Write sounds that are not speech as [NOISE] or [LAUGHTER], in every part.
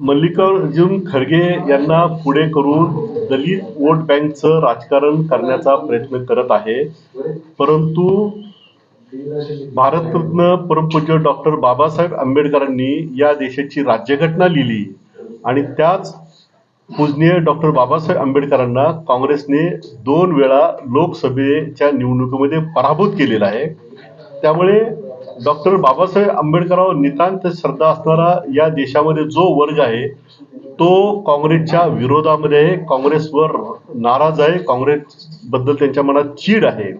मल्लिकार्जुन खरगे यांना पुढे करून दलित वोट बँकचं राजकारण करण्याचा प्रयत्न करत आहे. परंतु भारतरत्न परमपूज्य डॉक्टर बाबासाहेब आंबेडकरांनी या देशाची राज्यघटना लिहिली आणि त्याच पूजनीय डॉक्टर बाबासाहेब आंबेडकरांना काँग्रेसने दोन वेळा लोकसभेच्या निवडणुकीमध्ये पराभूत केलेला आहे. त्यामुळे डॉक्टर बाबासाहेब आंबेडकरावर नितांत श्रद्धा असणारा या देशामध्ये जो वर्ग आहे तो काँग्रेसच्या विरोधामध्ये आहे. काँग्रेसवर नाराज आहे. काँग्रेसबद्दल त्यांच्या मनात चीड आहे.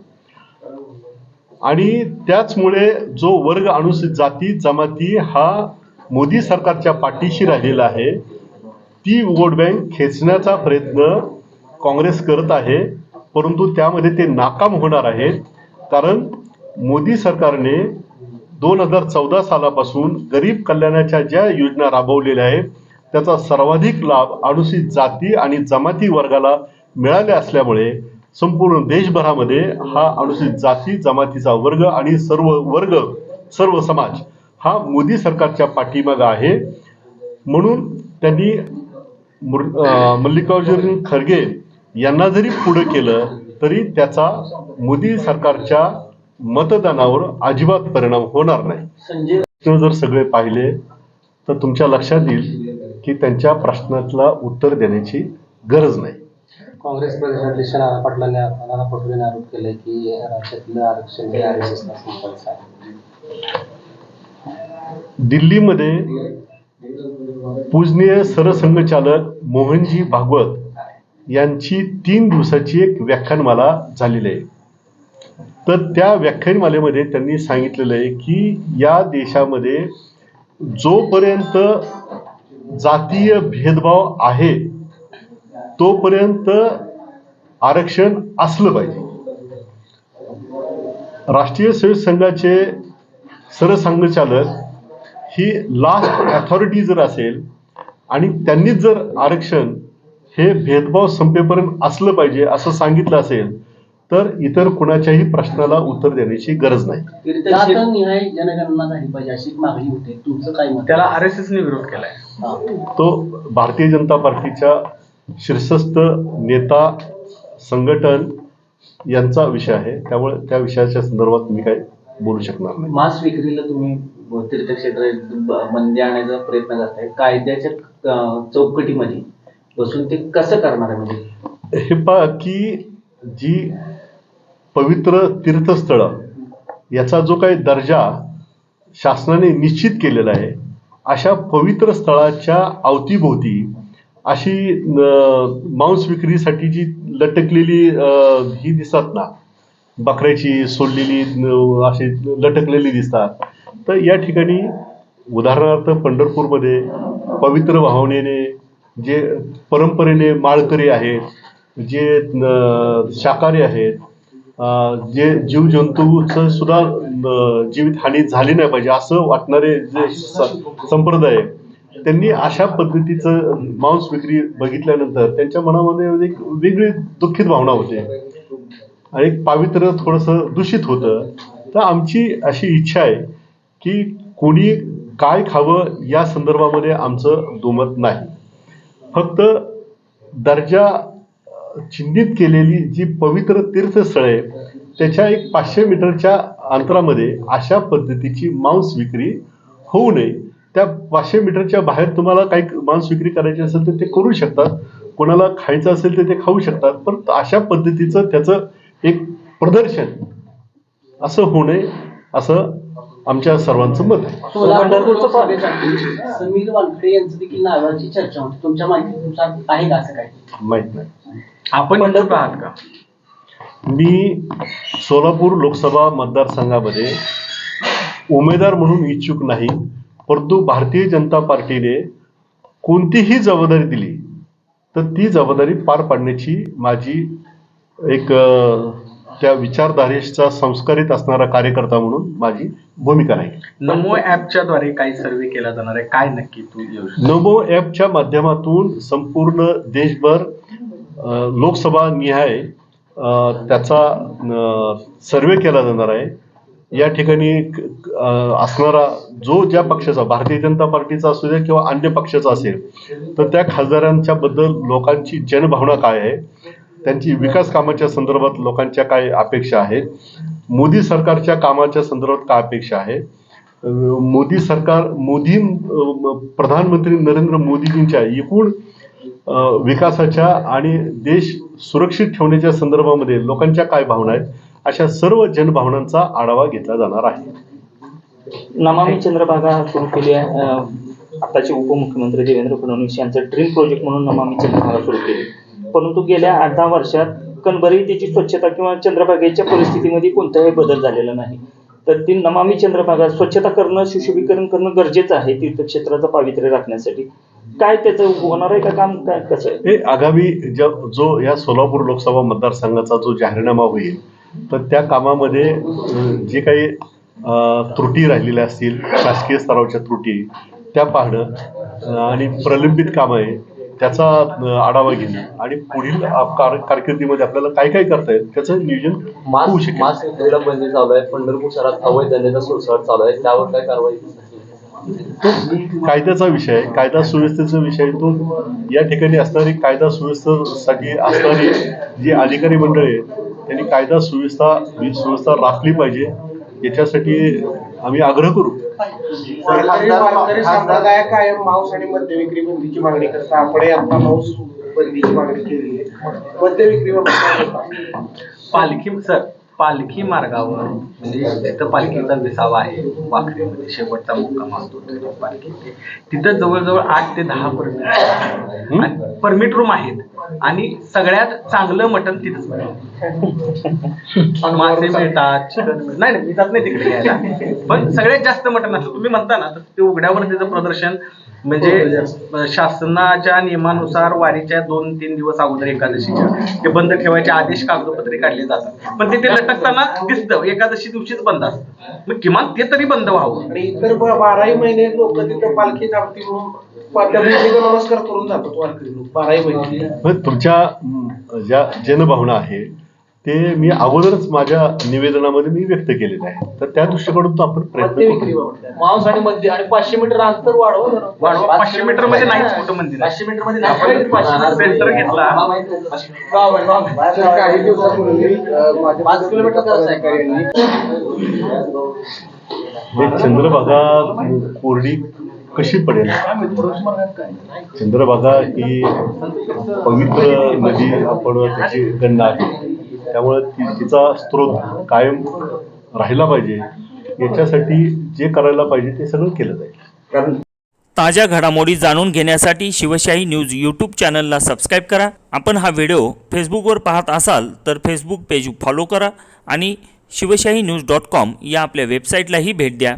आणि त्याचमुळे जो वर्ग अनुसूचित जाती जमाती हा मोदी सरकारच्या पाठीशी राहिलेला आहे ती वोट बँक खेचण्याचा प्रयत्न काँग्रेस करत आहे. परंतु त्यामध्ये ते नाकाम होणार आहेत. कारण मोदी सरकारने दोन हजार चौदा सालापासून गरीब कल्याणाच्या ज्या योजना राबवलेल्या आहेत त्याचा सर्वाधिक लाभ अनुसूचित जाती आणि जमाती वर्गाला मिळाले असल्यामुळे संपूर्ण देशभरामध्ये हा अनुसूचित जाती जमातीचा वर्ग आणि सर्व वर्ग सर्व समाज हा मोदी सरकारच्या पाठीमागं आहे. म्हणून त्यांनी मुर- मल्लिकार्जुन खरगे यांना जरी पुढे केलं तरी त्याचा मोदी सरकारच्या मतदानावर अजिबात परिणाम होणार नाही. संजय प्रश्न जर सगळे पाहिले तर तुमच्या लक्षात येईल की त्यांच्या प्रश्नातला उत्तर देण्याची गरज नाही. काँग्रेस प्रदेशाध्यक्ष नाना पाटलांनी नाना पटोलेने आरोप की राज्यातलं आरक्षण हे आर एस एसला संपायचं आहे दिल्लीमध्ये पूजनीय सरसंघचालक मोहनजी भागवत यांची तीन दिवसाची एक व्याख्यानमाला झालेली आहे. तर त्या व्याख्यानमालेमध्ये त्यांनी सांगितलेलं आहे की या देशामध्ये जोपर्यंत जातीय भेदभाव आहे तोपर्यंत आरक्षण असलं पाहिजे. राष्ट्रीय सेवक संघाचे सरसंघचालक ही लास्ट अथॉरिटी जर असेल आणि त्यांनीच जर आरक्षण हे भेदभाव संपेपर्यंत असलं पाहिजे असं सांगितलं असेल तर इतर कुणाच्याही प्रश्नाला उत्तर देण्याची गरज नाही. जातनिहाय जनगणना झाली पाहिजे अशी मागणी होते. तुमचं काय मत? त्याला आर एस एसने विरोध केलाय. तो भारतीय जनता पार्टीच्या शीर्षस्थ नेता संघटन यांचा विषय आहे. त्यामुळे त्या विषयाच्या संदर्भात मी काही बोलू शकणार नाही. मांस विक्रीला तुम्ही तीर्थक्षेत्र बंदी आणायचा प्रयत्न करताय. कायद्याच्या अं, चौकटीमध्ये बसून ते कसं करणार आहे म्हणजे? हे पहा की जी पवित्र तीर्थस्थळं याचा जो काही दर्जा शासनाने निश्चित केलेला आहे अशा पवित्र स्थळाच्या अवतीभोवती अशी मांस विक्रीसाठी जी लटकलेली ही दिसतात ना बकऱ्याची सोडलेली अशी लटकलेली दिसतात. तर या ठिकाणी उदाहरणार्थ पंढरपूरमध्ये पवित्र भावनेने जे परंपरेने माळकरी आहेत जे शाकाहारी आहेत जे जे जीवजंतूचं सुद्धा जीवित जीवितहानी झाली नाही पाहिजे असं वाटणारे जे संप्रदाय त्यांनी अशा पद्धतीचं मांस विक्री बघितल्यानंतर त्यांच्या मनामध्ये एक वेगळी दुःखित भावना होते. आणि एक पावित्र्य थोडंसं दूषित होतं. तर आमची अशी इच्छा आहे की कोणी काय खावं या संदर्भामध्ये आमचं दुमत नाही. फक्त दर्जा चिन्हित केलेली जी पवित्र तीर्थस्थळे त्याच्या एक पाचशे मीटरच्या अंतरामध्ये अशा पद्धतीची मांस विक्री होऊ नये. त्या पाचशे मीटरच्या बाहेर तुम्हाला काही मांस विक्री करायची असेल तर ते करू शकतात. कोणाला खायचं असेल तर ते खाऊ शकतात. पण अशा पद्धतीचं त्याचं एक प्रदर्शन असं होऊ नये असं आमच्या सर्वांचं मत आहे. समीर वानखडे यांचं देखील नावाची चर्चा होती. तुमच्या माहितीनुसार आहे का असं काय माहीत नाही. आपण इच्छुक आहात का? मी सोलापूर लोकसभा मतदारसंघामध्ये उमेदवार म्हणून इच्छुक नाही परंतु भारतीय जनता पार्टीने कोणतीही जबाबदारी दिली तर ती जबाबदारी पार पाडण्याची माझी एक त्या विचारधारेचा संस्कारित असणारा कार्यकर्ता म्हणून माझी भूमिका राहील नमो ऍपच्या द्वारे काही सर्वे केला जाणार आहे. काय नक्की तू नमो ॲपच्या माध्यमातून संपूर्ण देशभर लोकसभा निहाय त्याचा सर्वे केला जाणार आहे. या ठिकाणी असणारा जो ज्या पक्षाचा भारतीय जनता पार्टीचा असू दे किंवा अन्य पक्षाचा असेल तर त्या खासदारांच्या बद्दल लोकांची जनभावना काय आहे? त्यांची विकास कामाच्या संदर्भात लोकांच्या काय अपेक्षा आहेत? मोदी सरकारच्या कामाच्या संदर्भात काय अपेक्षा आहे? मोदी सरकार मोदी प्रधानमंत्री नरेंद्र मोदीजींच्या एकूण विकासाच्या आणि देश सुरक्षित ठेवण्याच्या संदर्भामध्ये लोकांच्या काय भावना आहेत अशा सर्व जनभावनांचा आढावा घेतला जाणार आहे. नमामी चंद्रभागा सुरू केली आहे. आताचे उपमुख्यमंत्री देवेंद्र फडणवीस यांचं ड्रीम प्रोजेक्ट म्हणून नमामी चंद्रभागा सुरू केली. परंतु गेल्या आठ दहा वर्षात कणबरी त्याची स्वच्छता किंवा चंद्रभागेच्या परिस्थितीमध्ये कोणताही बदल झालेला नाही. तर ती नमामी चंद्रभागा स्वच्छता करणं सुशोभीकरण करणं गरजेचं आहे तीर्थक्षेत्राचं पावित्र्य राखण्यासाठी. काय त्याचं होणार आहे का काम? काय कसं आहे? हे आगामी ज- जो या सोलापूर लोकसभा मतदारसंघाचा जो जाहीरनामा होईल तर त्या कामामध्ये जे काही त्रुटी राहिलेल्या असतील शासकीय स्तरावरच्या त्रुटी त्या पाहणं आणि प्रलंबित कामं आहे त्याचा आढावा घेणं आणि पुढील कारकिर्दीमध्ये आपल्याला काय काय करता येईल त्याचं नियोजन चालू आहे पंढरपूर शहरात अवैध धंद्याचा सुळसुळाट चालू आहे त्यावर काय कारवाई कायद्याचा विषय आहे. कायदा सुव्यवस्थेचा विषय तो या ठिकाणी असणारी कायदा सुव्यवस्थेसाठी असणारी जी अधिकारी मंडळी आहे त्यांनी कायदा सुव्यवस्था सुव्यवस्था राखली पाहिजे. याच्यासाठी आम्ही आग्रह करू. कायम मांस आणि मद्य विक्री बंदीची मागणी करता आपण आता मांस बंदीची मागणी केली आहे. मद्य विक्रीवर काय म्हणता? पालखी सर पालखी मार्गावर म्हणजे तिथं पालखीचा विसावा आहे वाखरीमध्ये शेवटचा मुक्काम असतो पालखी तिथं जवळजवळ आठ ते दहा परमिट परमिट रूम आहेत. आणि सगळ्यात चांगलं मटण तिथंच मिळतं [LAUGHS] मासे मिळतात चिकन मिळतं नाही नाही मी जात नाही तिकडे घ्यायला पण सगळ्यात जास्त मटण असतं तुम्ही म्हणता ना तर ते उघड्यावर त्याचं प्रदर्शन म्हणजे शासनाच्या नियमानुसार वारीच्या दोन तीन दिवस अगोदर एकादशीच्या ते बंद ठेवायचे आदेश कागदपत्रे काढले जातात. पण ते ते [LAUGHS] लटकताना दिसतं एकादशी दिवशीच बंद असतं. मग किमान ते तरी बंद व्हावं. आणि इतर बाराही महिने लोक तिथं पालखी थांबती म्हणून पाठ्यभूमीचा नमस्कार करून जातात वारकरी लोक बाराही महिने मग तुमच्या ज्या जनभावना आहे ते मी अगोदरच माझ्या निवेदनामध्ये मी व्यक्त केलेले आहे तर त्या दृष्टीकडून तो आपण मद्य प्रयत्न विक्री करू मांस आणि मध्य आणि पाचशे मीटर अंतर वाढवा जरा. वाढवा. पाचशे मीटरमध्ये नाहीच मोठं मंदिर आहे. पाचशे मीटरमध्ये नाही. पाचशे सेंटर घेतला. गाव आहे, गाव आहे. तर काही दिवसापूर्वी अं, माझ्या पाच किलोमीटर करायचं आहे. अधिकाऱ्यांनी हे चंद्रभागा कोरडी कशी पडेल? चंद्रभागा ही पवित्र नदी आपण त्याची गंड आहे. त्यामुळे ती तिचा स्रोत कायम राहिला पाहिजे. याच्यासाठी जे करायला पाहिजे ते सगळं केलं जाईल. ताज्या घडामोडी जाणून घेण्यासाठी शिवशाही न्यूज यूट्यूब चॅनलला सबस्क्राईब करा. आपण हा व्हिडिओ फेसबुकवर पाहत असाल तर फेसबुक पेज फॉलो करा आणि शिवशाही न्यूज डॉट कॉम या आपल्या वेबसाईटलाही भेट द्या.